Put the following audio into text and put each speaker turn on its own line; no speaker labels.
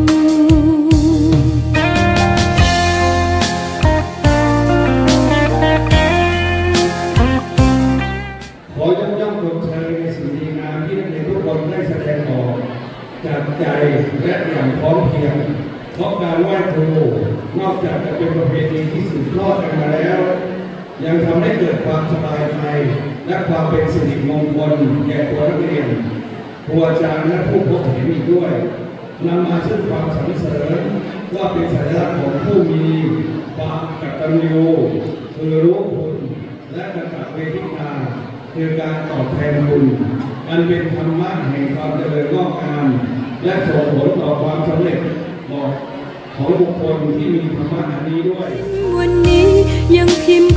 จากใจและอย่างพร้อมเพียง เพราะการไหว้ครูนอกจากจะเป็นประเพณีที่สืบทอดกันมาแล้ว ยังทำให้เกิดความสบายใจและความเป็นสิริมงคลแก่ตัวนักเรียนครูอาจารย์และผู้พบเห็นอีกด้วยนำมาซึ่งความสรรเสริญว่าเป็นสัญลักษณ์ของผู้มีความกตัญญูคือรู้คุณและกตัเวทิตาคือการตอบแทนบุญอันเป็นธรรมะแห่งความเจริญงอกงาม และส่งผลต่อความสำเร็จของบุคคลที่มีธรรมะนี้ด้วย
วันนี้ยังพิม